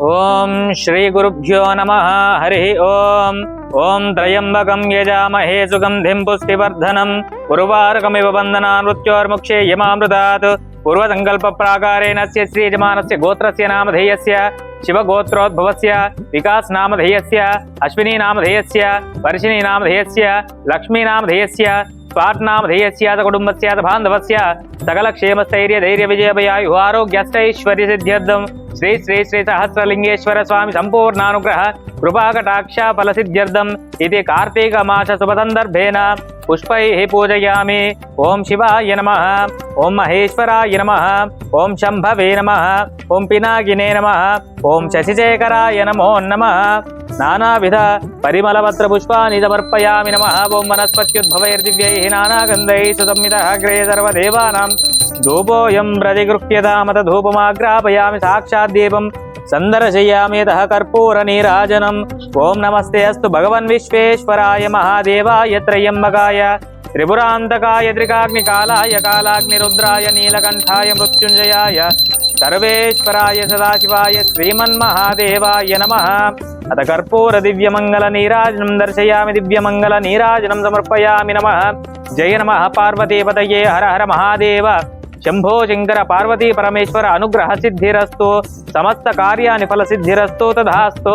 ओम श्री गुरुभ्यो नमः, हरि ओम ओम त्रयंबक यजामहे, सुगन्धिं पुष्टिवर्धनं। गुरुवारकमिव वन्दनानृत्योर्मुक्षे यमामृतात्। पूर्वसङ्कल्पप्राकारेण अस्य श्रीयजमानस्य गोत्रस्य नामधेयस्य, शिवगोत्रोद्भवस्य विकासनामधेयस्य, अश्विनीनामधेयस्य वर्षिणीनामधेयस्य लक्ष्मीनामधेयस्य स्वात्नामधेयस्य च कुटुम्बस्य च बान्धवस्य सकलक्षेमस्थैर्यधैर्यविजयभयायुः आरोग्यस्तैश्वर्यसिद्ध्यर्थं శ్రీ శ్రీ శ్రీ సహస్రలింగేశ్వర స్వామి సంపూర్ణానుగ్రహ కృపాకటాక్ష ఫలసిద్ధ్యర్థం ఇది కార్తీక మాస శుభ సందర్భేన పుష్పై పూజయామి. ఓం శివాయ నమ. ఓం మహేశ్వరాయ నమ. ఓం శంభవే నమ. ఓం పినాగినే నమ. ఓం శశిశేఖరాయ నమో నమ. నానావిధ పరిమళపత్ర పుష్పాని సమర్పయామి నమ. ఓం వనస్పత్యుద్భవైర్దివ్యై నానాగంధై సుసంహిత అగ్రే సర్వదేవానాం ధూపోయం ప్రతిగృహ్యతామత ధూపమాగ్రాపయామి సాక్షాద్దీపం సందర్శయామి యతః కర్పూర నీరాజనం ఓం నమస్తే అస్తు భగవన్ విశ్వేశ్వరాయ మహాదేవాయ త్రయంబకాయ. త్రిపురాంతకాయ త్రికాగ్నికాలాయ కాలాగ్నిరుద్రాయ నీలకంఠాయ మృత్యుంజయాయ. సర్వేశ్వరాయ సదాశివాయ శ్రీమన్మహాదేవాయ నమ. అత కర్పూర దివ్యమంగళ నీరాజనం దర్శయామి దివ్యమంగళ నీరాజనం సమర్పయామి నమ. जय नम पार्वतीपत हर हर महादेव। शंभो शंकर पार्वती परमेश्वर, अनुग्रह सिद्धिस्तु समस्त कार्यानि फल सिद्धिस्तु तथास्तु।